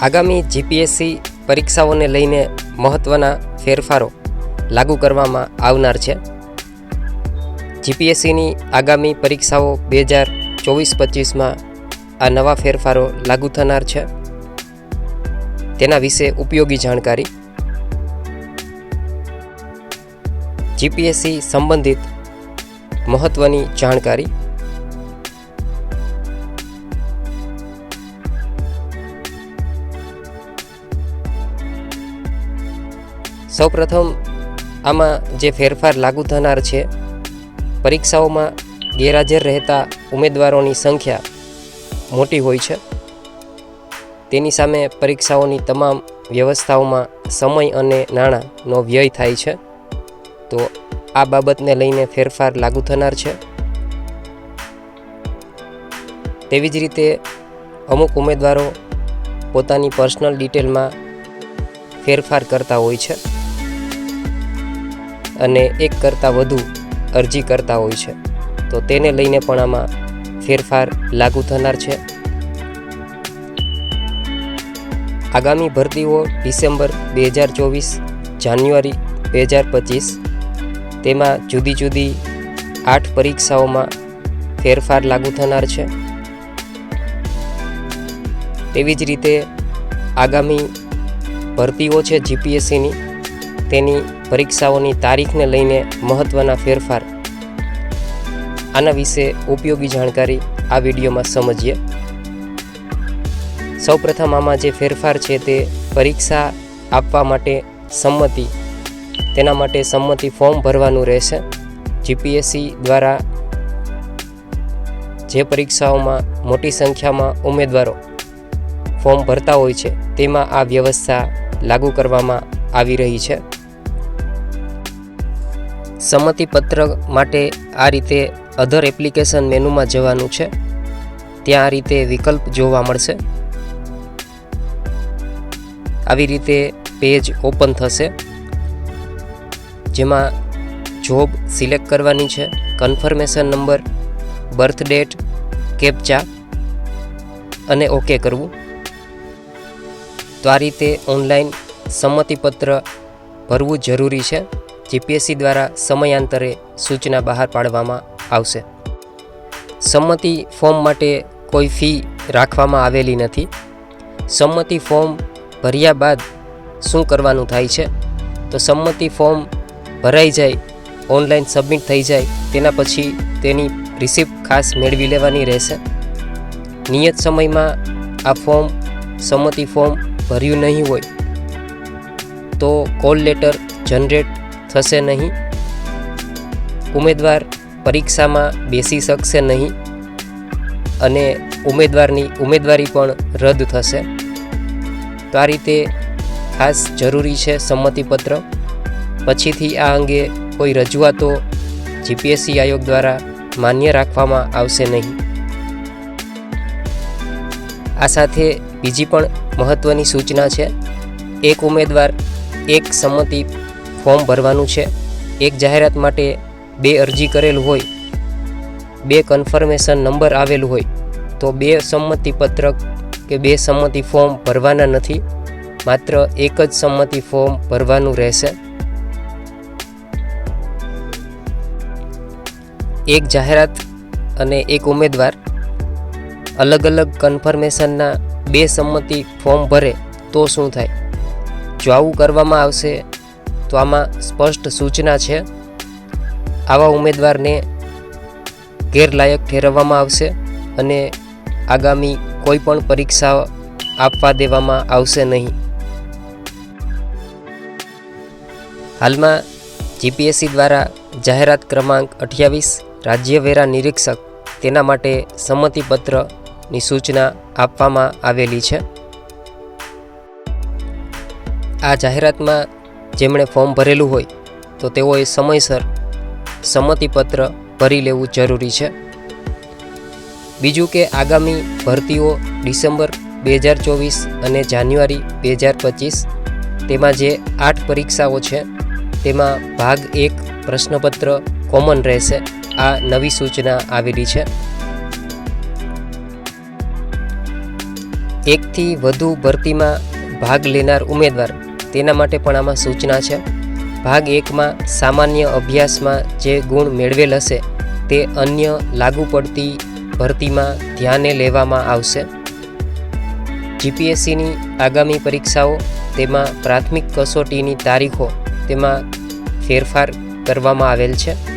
આગામી જીપીએસસી પરીક્ષાઓને લઈને મહત્ત્વના ફેરફારો લાગુ કરવામાં આવનાર છે. જીપીએસસીની આગામી પરીક્ષાઓ બે હજાર ચોવીસ પચીસમાં આ નવા ફેરફારો લાગુ થનાર છે. તેના વિશે ઉપયોગી જાણકારી. જીપીએસસી સંબંધિત મહત્ત્વની જાણકારી. સૌપ્રથમ આમાં જે ફેરફાર લાગુ થનાર છે, પરીક્ષાઓમાં ગેરહાજર રહેતા ઉમેદવારોની સંખ્યા મોટી હોય છે. તેની સામે પરીક્ષાઓની તમામ વ્યવસ્થાઓમાં સમય અને નાણાંનો વ્યય થાય છે. તો આ બાબતને લઈને ફેરફાર લાગુ થનાર છે. તેવી જ રીતે અમુક ઉમેદવારો પોતાની પર્સનલ ડિટેલમાં ફેરફાર કરતા હોય છે. અને એક કરતાં વધુ અરજી કરતા હોય છે. તો તેને લઈને પણ આમાં ફેરફાર લાગુ થનાર છે. આગામી ભરતીઓ ડિસેમ્બર બે હજાર ચોવીસ, જાન્યુઆરી બે હજાર પચીસ, તેમાં જુદી જુદી આઠ પરીક્ષાઓમાં ફેરફાર લાગુ થનાર છે. તેવી જ રીતે આગામી ભરતીઓ છે જીપીએસસીની તેની પરીક્ષાઓની તારીખને લઈને મહત્ત્વના ફેરફાર. આના વિશે ઉપયોગી જાણકારી આ વિડીયોમાં સમજીએ. સૌપ્રથમ આમાં જે ફેરફાર છે તે પરીક્ષા આપવા માટે સંમતિ. તેના માટે સંમતિ ફોર્મ ભરવાનું રહેશે. જીપીએસસી દ્વારા જે પરીક્ષાઓમાં મોટી સંખ્યામાં ઉમેદવારો ફોર્મ ભરતા હોય છે, તેમાં આ વ્યવસ્થા લાગુ કરવામાં આવી રહી છે. સંમતિપત્ર માટે આ રીતે અધર એપ્લિકેશન મેનુમાં જવાનું છે. ત્યાં આ રીતે વિકલ્પ જોવા મળશે. આવી રીતે પેજ ઓપન થશે. જેમાં જોબ સિલેક્ટ કરવાની છે confirmation number birth date captcha અને ઓકે કરવું. તો આ રીતે ઓનલાઈન સંમતિપત્ર ભરવું જરૂરી છે. જીપીએસસી દ્વારા સમયાંતરે સૂચના બહાર પાડવામાં આવશે. સંમતિ ફોર્મ માટે કોઈ ફી રાખવામાં આવેલી નથી. સંમતિ ફોર્મ ભર્યા બાદ શું કરવાનું થાય છે? તો સંમતિ ફોર્મ ભરાઈ જાય, ઓનલાઈન સબમિટ થઈ જાય, તેના પછી તેની રિસિપ્ટ ખાસ મેળવી લેવાની રહેશે. નિયત સમયમાં આ ફોર્મ, સંમતિ ફોર્મ ભર્યું નહીં હોય, તો કોલ લેટર જનરેટ થશે નહીં. ઉમેદવાર પરીક્ષામાં બેસી શકશે નહીં અને ઉમેદવારની ઉમેદવારી પણ રદ થશે. તો આ રીતે ખાસ જરૂરી છે સંમતિપત્ર. પછીથી આ અંગે કોઈ રજૂઆતો જીપીએસસી આયોગ દ્વારા માન્ય રાખવામાં આવશે નહીં. આ સાથે બીજી પણ મહત્ત્વની સૂચના છે. એક ઉમેદવાર એક સંમતિ ફોર્મ ભરવાનું છે. એક જાહેરાત માટે બે અરજી કરેલ હોય, બે કન્ફર્મેશન નંબર આવેલું હોય, તો બે સંમતિ પત્રક કે બે સંમતિ ફોર્મ ભરવાના નથી. માત્ર એક જ સંમતિ ફોર્મ ભરવાનું રહેશે. એક જાહેરાત અને એક ઉમેદવાર અલગ અલગ કન્ફર્મેશનના બે સંમતિ ફોર્મ ભરે તો શું થાય? જો આવું કરવામાં આવશે તો આમાં સ્પષ્ટ સૂચના છે. આવા ઉમેદવારને ગેરલાયક ઠેરવવામાં આવશે અને આગામી કોઈ પણ પરીક્ષા આપવા દેવામાં આવશે નહીં. હાલમાં જીપીએસસી દ્વારા જાહેરાત ક્રમાંક અઠ્યાવીસ, રાજ્ય વેરા નિરીક્ષક તેના માટે સંમતિપત્રની સૂચના આપવામાં આવેલી છે. આ જાહેરાતમાં જેમણે ફોર્મ ભરેલું હોય, તો તેઓએ સમયસર સંમતિપત્ર ભરી લેવું જરૂરી છે. બીજું કે આગામી ભરતીઓ ડિસેમ્બર બે હજાર ચોવીસ અને જાન્યુઆરી બે હજાર પચીસ, તેમાં જે આઠ પરીક્ષાઓ છે, તેમાં ભાગ એક પ્રશ્નપત્ર કોમન રહેશે. આ નવી સૂચના આવેલી છે. એકથી વધુ ભરતીમાં ભાગ લેનાર ઉમેદવાર તેના માટે પણ આમાં સૂચના છે. ભાગ એકમાં સામાન્ય અભ્યાસમાં જે ગુણ મેળવેલ હશે, તે અન્ય લાગુ પડતી ભરતીમાં ધ્યાને લેવામાં આવશે. જીપીએસસીની આગામી પરીક્ષાઓ, તેમાં પ્રાથમિક કસોટીની તારીખો, તેમાં ફેરફાર કરવામાં આવેલ છે.